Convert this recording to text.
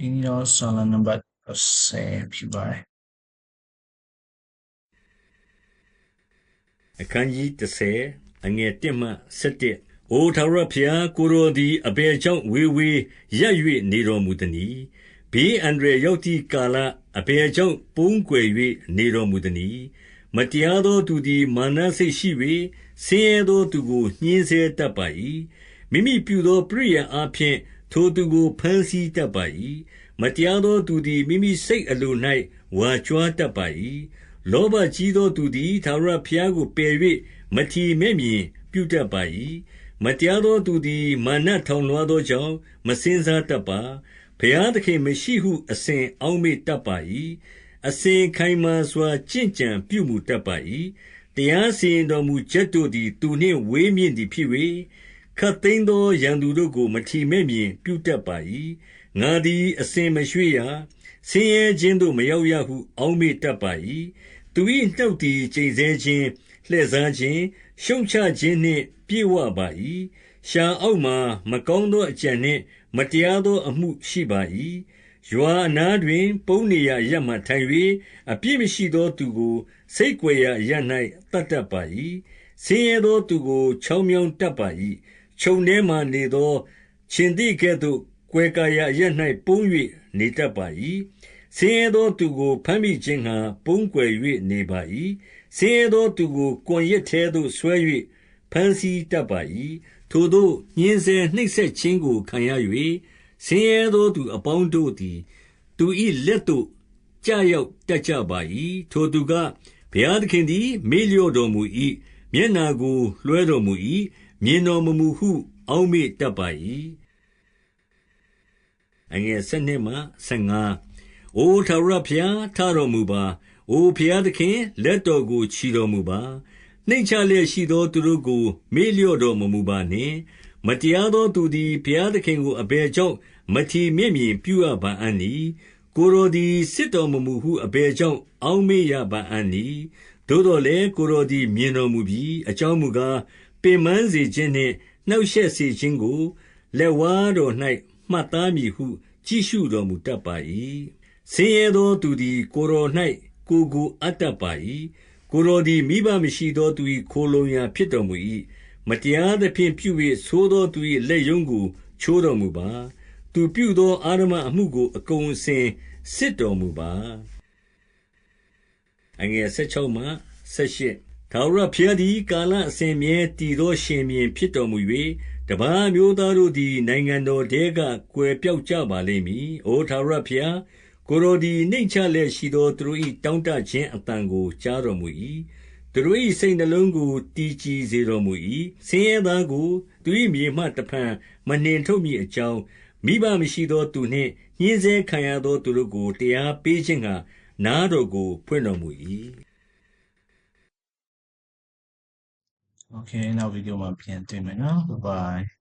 ဒီနေ့တော့ဆာလနံပါတ်10ဖြစ်ပါတယ်အခန်းကြီး30အငယ်1မှ7အိုထာဝရဘုရားကိုရောသည်အဘယ်ကြောင့်ဝေဝေးရပ်၍နေတော်မူသနည်းဘေးအန္တရာယ်ရောက်သည့်ကာလအဘယ်ကြောင့်ပုန်းကွယ်၍နေတော်မူသနည်းမတရားသောသူသည်မာနစိတ်ရှိ၍ဆင်းရဲသောသူကိုညှင်းဆဲတတ်ပါ၏မိမိပြုသောပရိယာအဖျင် ထိုသူကိုဖမ်းဆီးတတ်ပါ၏မတရားသောသူသည် မိမိစိတ်အလို၌ဝါကြွားတတ်ပါ၏လောဘကြီးသောသူသည် ထာဝရဘုရားကို ပယ်၍မထီမဲ့မြင်ပြုတတ်ပါ၏မတရားသောသူသည် မာနထောင်လွှားသောကြောင့် မစင်စားတတ်ပါ ဘုရားသခင်မရှိဟု အစဉ်အောက်မေ့တတ်ပါ၏အစဉ်ခိုင်မာစွာကြင်ကြံပြုမှုတတ်ပါ၏တရားစီရင်တော်မူချက်တို့သည် သူနှင့်ဝေးမြင့်သည်ဖြစ်၍ ခတ်သိမ်းသော ရန်သူတို့ကို မထီမဲ့မြင်ပြုတတ်ပါ၏ငါသည် အစဉ်မရွှေ့ရ ဆင်းရဲခြင်းသို့ မရောက်ရဟု အောက်မေ့တတ်ပါ၏သူ၏နှုတ်သည် ကျိန်ဆဲခြင်း လှည့်စားခြင်း ရှုံချခြင်းနှင့် ပြည့်ဝပါ၏ရှာအောက်မှမကောင်းသောအကြံနှင့် မတရားသောအမှုရှိပါ၏ရွာအနားတွင် ပုံနေရရမှထိုင်၍အပြစ်မရှိသောသူကိုစိတ်ကြွယ်ရာရ၌တတ်တတ်ပါ၏ဆင်းရဲသောသူကို ချောင်းမြောင်းတတ်ပါ၏ ခြုံထဲမှနေသောရှင်သည်ကဲ့သို့ ကွယ်ကာရာရ၌ပုံ၍နေတတ်ပါ၏ဆင်းရဲသောသူကိုဖမ်းမိခြင်းငှာပုံကွယ်၍နေပါ၏ဆင်းရဲသောသူကို ကွန်ရက်ထဲသို့ဆွဲ၍ဖမ်းဆီးတတ်ပါ၏ထိုတို့ညင်းဆဲနှိပ်စက်ခြင်းကို ခံရ၍ဆင်းရဲသောသူအပေါင်းတို့သည် သူ၏လက်သို့ကြာရောက်တတ်ကြပါ၏ထိုသူက ဘုရားသခင်သည် မေ့လျော့တော်မူ၏မျက်နာကို လွှဲတော်မူ၏ မြင်တော်မမူဟု အောက်မေ့တတ်ပါ၏အငယ်၁၂မှ15အိုထာဝရဘုရား ထတော်မူပါ အိုဘုရားသခင် လက်တော်ကို ချီတော်မူပါ နှိမ့်ချလျက်ရှိသော သူတို့ကို မေ့လျော့တော်မမူပါနှင့် မတရားသောသူသည် ဘုရားသခင်ကို အဘယ်ကြောင့် မထီမဲ့မြင်ပြုရပါအံ့နည်း ကိုယ်တော်သည် စစ်တော်မမူဟု အဘယ်ကြောင့် အောက်မေ့ရပါအံ့နည်းသို့တော်လည်း ကိုယ်တော်သည် မြင်တော်မူပြီးအကြောင်းမူကား ပင်ပန်းစေခြင်းနှင့် နှောက်ရှက်စေခြင်းကို လက်ဝါးတော်၌မှတ်သားမည်ဟု ကြည့်ရှုတော်မူတတ်ပါ၏ဆင်းရဲသောသူသည် ကိုယ်တော်၌ကိုယ်ကို အပ်တတ်ပါ၏ကိုယ်တော်သည် မိဘမရှိသောသူ၏ခိုလုံရာ ဖြစ်တော်မူ၏မတရားသဖြင့်ပြု၍သိုးသောသူ၏လက်ယုံကို ချိုးတော်မူပါ သူပြုသောအာရမအမှုကို အကုန်အစင် စစ်တော်မူပါအငယ်16မှ18 ထာဝရဘုရားသည် ကာလအစဉ်မြဲတည်သော ရှင်မြင်းဖြစ်တော်မူ၍တပါးမျိုးသားတို့သည် နိုင်ငံတော်ထဲက ကွယ်ပြောက်ကြပါလိမ့်မည်။အိုထာဝရဘုရား ကိုယ်တော်သည် နှိမ့်ချလျက်ရှိသော သူတို့၏တောင့်တခြင်းအသံကို ကြားတော်မူ၏။သူတို့၏စိတ်နှလုံးကို တည်ကြည်စေတော်မူ၏။ဆင်းရဲသားကို သူ၏မြေမှ တဖန်မနှင်ထုတ်မည်အကြောင်း မိဘမရှိသောသူနှင့် ညှင်းဆဲခံရသော သူတို့ကို တရားပေးခြင်းငှာနားတော်ကို ဖွင့်တော်မူ၏။ Okay နောက်ဗီဒီယိုမှာပြန်တွေ့မယ်နော် bye bye